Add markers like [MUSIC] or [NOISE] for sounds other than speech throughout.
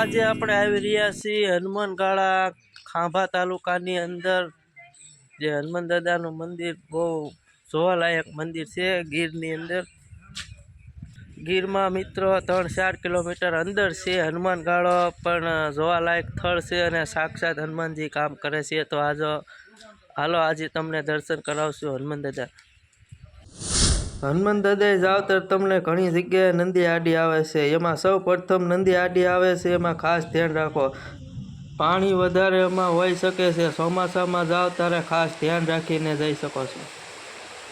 આજે આપણે આવી રહ્યા છીએ હનુમાનગાળા ખાંભા તાલુકાની અંદર, જે હનુમાન દાદાનું મંદિર, બહુ જોવાલાયક મંદિર છે ગીરની અંદર. ગીરમાં મિત્રો ત્રણ ચાર કિલોમીટર અંદર છે હનુમાનગાળો, પણ જોવાલાયક સ્થળ છે અને સાક્ષાત હનુમાનજી કામ કરે છે. તો આજો, હાલો આજે તમને દર્શન કરાવશું હનુમાન દાદા. હનુમાન દાદાએ જાવ તો તમને ઘણી જગ્યાએ નંદી આડી આવે છે. એમાં સૌ પ્રથમ નંદી આડી આવે છે, એમાં ખાસ ધ્યાન રાખો. પાણી વધારે એમાં હોઈ શકે છે. ચોમાસામાં જાઓ ત્યારે ખાસ ધ્યાન રાખીને જઈ શકો છો.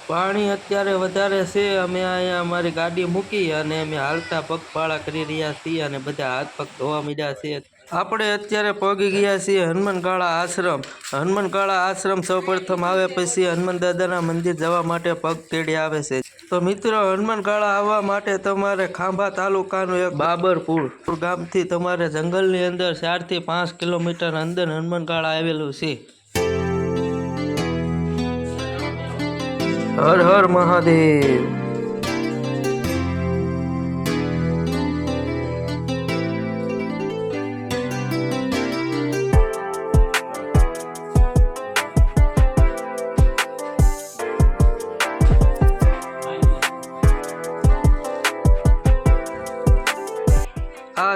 પાણી અત્યારે વધારે છે. અમે અહીંયા અમારી ગાડી મૂકી અને અમે હાલતા પગપાળા કરી રહ્યા છીએ અને બધા હાથ પગ ધોવા મીડ્યા છીએ. આપણે અત્યારે પહોંચી ગયા છીએ હનુમાનકાળા આશ્રમ. હનુમાનકાળા આશ્રમ સૌપ્રથમ આવે પછી હનુમાન દાદાના મંદિર જવા માટે પગ તેડી આવે છે. તો મિત્રો હનુમાનગાળા આવવા માટે તમારે ખાંભા તાલુકાનું એક બાબરપુર. ગામથી તમારે જંગલની અંદર ચારથી પાંચ કિલોમીટર અંદર હનુમાનગાળા આવેલું છે. હર હર મહાદેવ.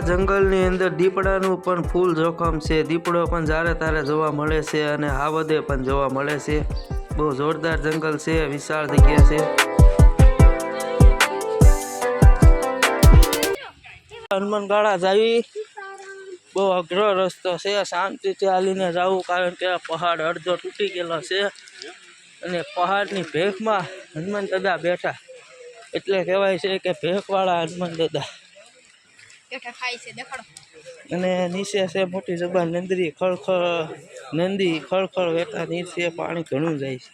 જંગલની અંદર દીપડાનું પણ ફૂલ જોખમ છે. દીપડો પણ જ્યારે તારે જોવા મળે છે અને હાવદે પણ જોવા મળે છે. બહુ જોરદાર જંગલ છે, વિશાળ જગ્યા છે. હનુમાનગાળા જાવી. બહુ અઘરો રસ્તો છે, શાંતિથી હાલીને જવું કારણ કે આ પહાડ અડધો તૂટી ગયેલો છે અને પહાડની ભેખમાં હનુમાન દાદા બેઠા. એટલે કહેવાય છે કે ભેખવાળા હનુમાન દાદા. અને નીચે છે મોટી જબાન નંદરી ખળખળ નંદી ખળખળ વહેતા નીચે પાણી ઘણું જાય છે.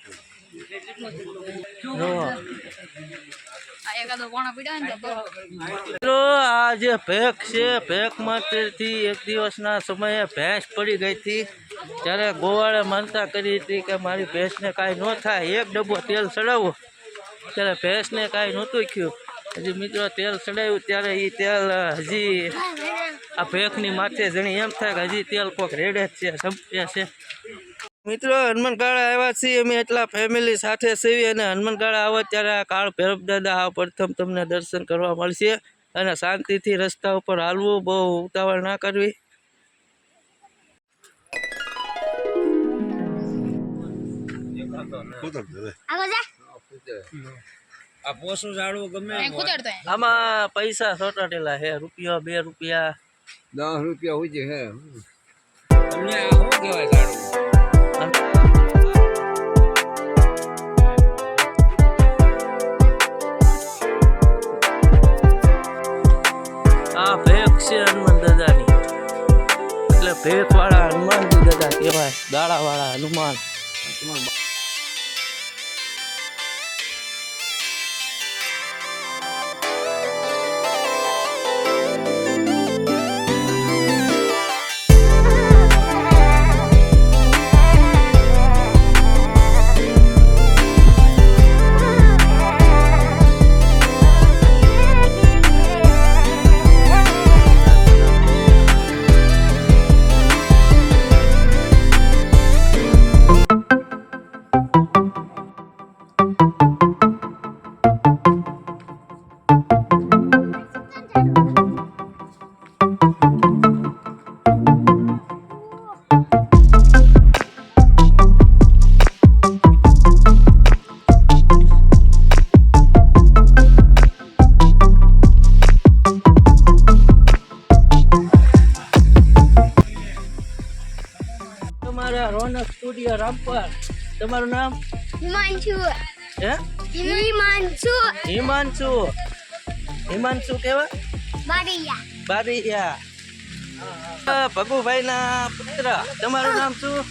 તો આ જે ભેખ છે ભેખ માટેથી એક દિવસના સમયે ભેંસ પડી ગઈ હતી. ત્યારે ગોવાળે માનતા કરી હતી કે મારી ભેંસને કાંઈ ન થાય એક ડબ્બો તેલ ચડાવો. ત્યારે ભેંસને કાંઈ નહોતું થયું. હજી મિત્રો તેલ ચડાવ્યું ત્યારે એ તેલ હજી આ ભેખની માથે જણી એમ થાય કે હજી તેલ કોક રેડે જ છે સંપ્યા છે. મિત્રો હનુમાનગાળા આવ્યા છીએ અમે એટલા ફેમિલી સાથે છીએ અને હનુમાનગાળા આવો ત્યારે આ કાળ ભૈરવ દાદા આ પ્રથમ તમને દર્શન કરવા મળશે અને શાંતિથી રસ્તા ઉપર હાલવું બહુ ઉતાવળ ના કરવી. આ પોસું ઝાડવું ગમે આમાં પૈસા સોટાટેલા હે રૂપિયા બે રૂપિયા. દસ રૂપિયા હોય છે હે. તમને આ શું કહેવાય ઝાડવું? આ ભેખ છે હનુમાન દાદાની. એટલે ભેખ વાળા હનુમાનજી દાદા કહેવાય દાડા વાળા હનુમાન. તમારા રોનક સ્ટુડિયો રામપર. તમારું નામ? હિમાંશુ. હે? હિમાંશુ. હિમાંશુ. હિમાંશુ કેવા? બારીયા. બારીયા. ભગુભાઈ ના પુત્ર. તમારું નામ શું?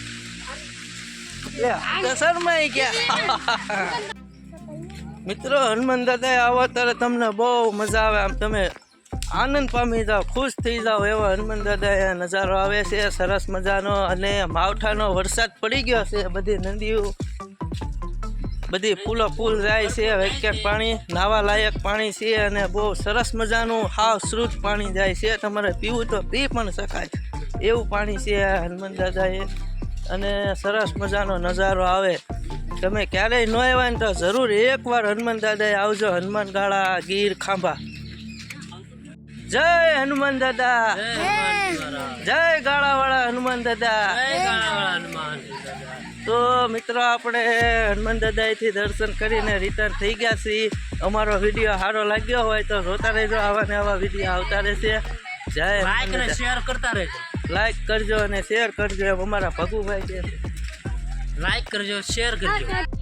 શરમાઈ ગયા. [LAUGHS] મિત્રો હનુમાન દાદા આવો ત્યારે તમને બહુ મજા આવે. આમ તમે આનંદ પામી જાઓ, ખુશ થઈ જાઓ એવો હનુમાન દાદા નજારો આવે છે, સરસ મજાનો અને માવઠાનો વરસાદ પડી ગયો છે, બધી નદીઓ, બધી ફૂલો ફૂલ જાય છે એક પાણી, નાવા લાયક પાણી છે અને બહુ સરસ મજાનું હાવ શ્રુત પાણી જાય છે, તમારે પીવું તો પી પણ શકાય. એવું પાણી છે હનુમાન દાદાએ અને સરસ મજાનો નજારો આવે. તમે ક્યારેય ન આવ્યા ને તો જરૂર એકવાર હનુમાન દાદાએ આવજો હનુમાન ગાળા ગીર, ખાંભા. જય હનુમાન દાદા. જય ગાળાવાળા હનુમાન દાદા. તો મિત્રો આપણે હનુમાન દાદાથી દર્શન કરીને રિટર્ન થઈ ગયા છીએ. અમારો વીડિયો સારો લાગ્યો હોય તો જોતા રહેજો. આવા ને આવા વીડિયો આવતા રહેશે. જય દાદા. શેર કરતા રહેજો. લાઈક કરજો અને શેર કરજો એમ અમારા ભગુભાઈ છે. લાઈક કરજો શેર કરજો.